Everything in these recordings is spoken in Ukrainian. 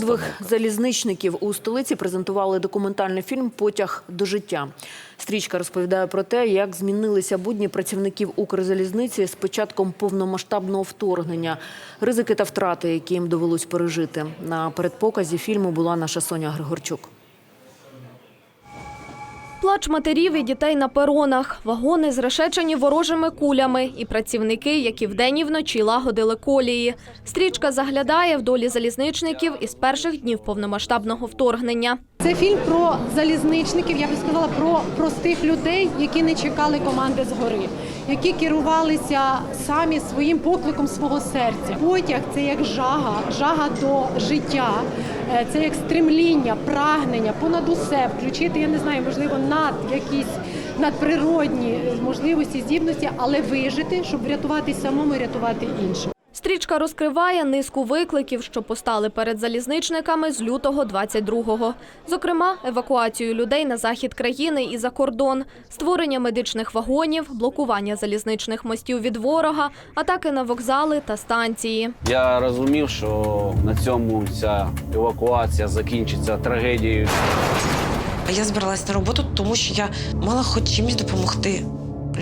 подвиг залізничників у столиці презентували документальний фільм Потяг до життя. Стрічка розповідає про те, як змінилися будні працівників Укрзалізниці з початком повномасштабного вторгнення, ризики та втрати, які їм довелось пережити. На передпоказі фільму була наша Соня Григорчук. Плач матерів і дітей на перонах, вагони зрешечені ворожими кулями і працівники, які вдень і вночі лагодили колії. Стрічка заглядає в долі залізничників із перших днів повномасштабного вторгнення. Це фільм про залізничників, я би сказала, про простих людей, які не чекали команди згори, які керувалися самі своїм покликом свого серця. Потяг це як жага, жага до життя, е, це як стремління, прагнення, понад усе включити, я не знаю, можливо, над якісь надприродні можливості, здібності, але вижити, щоб врятувати самому і рятувати інших. Стрічка розкриває низку викликів, що постали перед залізничниками з лютого 22-го. Зокрема, евакуацію людей на захід країни і за кордон, створення медичних вагонів, блокування залізничних мостів від ворога, атаки на вокзали та станції. Я розумів, що на цьому ця евакуація закінчиться трагедією. Я збиралась на роботу, тому що я мала хоч чимось допомогти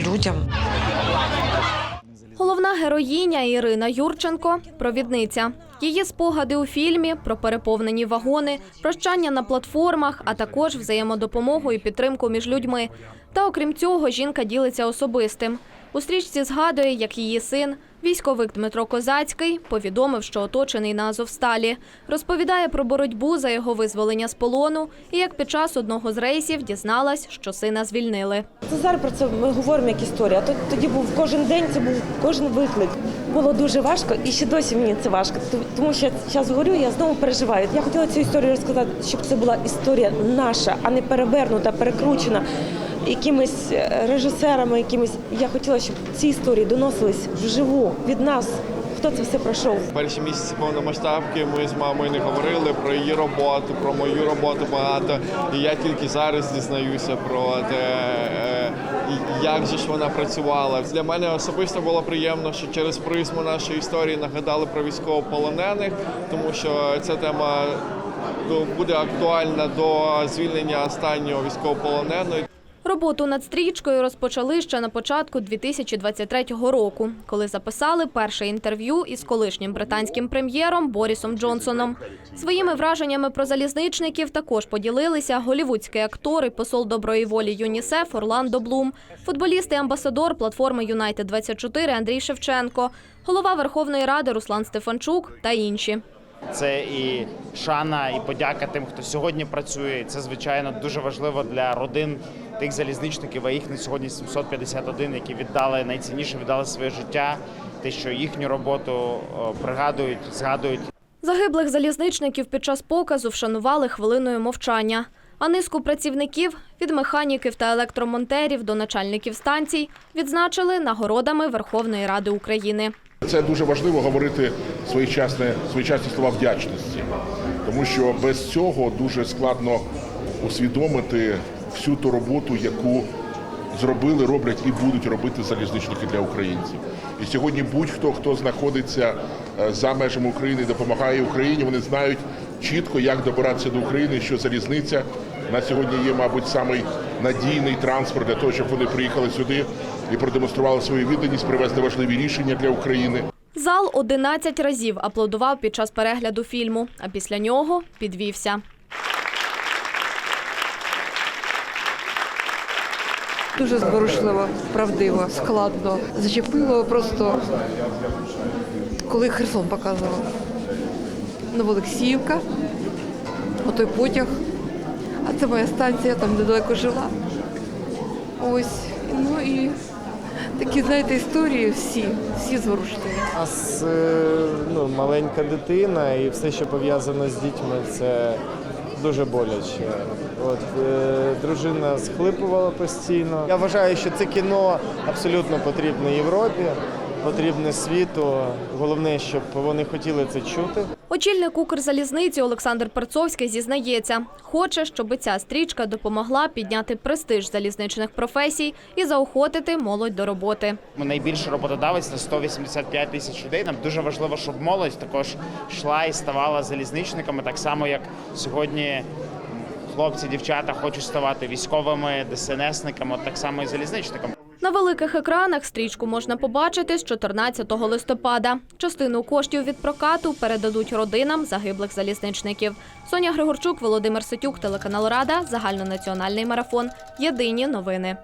людям. Героїня Ірина Юрченко провідниця. Її спогади у фільмі про переповнені вагони, прощання на платформах, а також взаємодопомогу і підтримку між людьми. Та окрім цього, жінка ділиться особистим. У стрічці згадує, як її син, військовик Дмитро Козацький, повідомив, що оточений на Азовсталі. Розповідає про боротьбу за його визволення з полону і як під час одного з рейсів дізналась, що сина звільнили. Зараз про це ми говоримо як історія. А то тоді був кожен день, це був кожен виклик. Було дуже важко, і ще досі мені це важко. Тому що я зараз говорю, я знову переживаю. Я хотіла цю історію розказати, щоб це була історія наша, а не перевернута, перекручена якимись е, режисерами, якимись. Я хотіла, щоб ці історії доносились вживу від нас. Хто це все пройшов? Перші місяці повномасштабки ми з мамою не говорили про її роботу, про мою роботу багато. І я тільки зараз дізнаюся про те, е, як же ж вона працювала. Для мене особисто було приємно, що через призму нашої історії нагадали про військовополонених, тому що ця тема ну, буде актуальна до звільнення останнього військовополоненого. Роботу над стрічкою розпочали ще на початку 2023 року, коли записали перше інтерв'ю із колишнім британським прем'єром Борісом Джонсоном. Своїми враженнями про залізничників також поділилися голівудський актор і посол доброї волі ЮНІСЕФ Орландо Блум, футболіст і амбасадор платформи Юнайтед 24 Андрій Шевченко, голова Верховної Ради Руслан Стефанчук та інші. Це і шана, і подяка тим, хто сьогодні працює. Це звичайно дуже важливо для родин тих залізничників, а їх на сьогодні 751, які віддали найцінніше, віддали своє життя. Те, що їхню роботу пригадують, згадують Загиблих залізничників під час показу вшанували хвилиною мовчання. А низку працівників від механіків та електромонтерів до начальників станцій відзначили нагородами Верховної Ради України. Це дуже важливо говорити своєчасні, своєчасні слова вдячності, тому що без цього дуже складно усвідомити всю ту роботу, яку зробили, роблять і будуть робити залізничники для українців. І сьогодні будь-хто, хто знаходиться е, за межами України, допомагає Україні, вони знають чітко, як добиратися до України, що залізниця на сьогодні є, мабуть, самий надійний транспорт для того, щоб вони приїхали сюди і продемонстрували свою відданість, привезли важливі рішення для України. Зал 11 разів аплодував під час перегляду фільму, а після нього підвівся. Дуже зворушливо, правдиво, складно. Зачепило просто, коли Херсон показував. Новолексіївка, отой потяг. А це моя станція, там недалеко жила. Ось. Ну і такі, знаєте, історії всі, всі зворушливі. У нас е, ну, маленька дитина і все, що пов'язано з дітьми, це дуже боляче. От, е, дружина схлипувала постійно. Я вважаю, що це кіно абсолютно потрібне Європі, потрібне світу. Головне, щоб вони хотіли це чути. Очільник Укрзалізниці Олександр Перцовський зізнається, хоче, щоб ця стрічка допомогла підняти престиж залізничних професій і заохотити молодь до роботи. Ми найбільший роботодавець на 185 тисяч людей. Нам дуже важливо, щоб молодь також йшла і ставала залізничниками, так само як сьогодні. Хлопці, дівчата хочуть ставати військовими, ДСНСниками, так само і залізничниками. На великих екранах стрічку можна побачити з 14 листопада. Частину коштів від прокату передадуть родинам загиблих залізничників. Соня Григорчук, Володимир Ситюк, телеканал Рада, загальнонаціональний марафон. Єдині новини.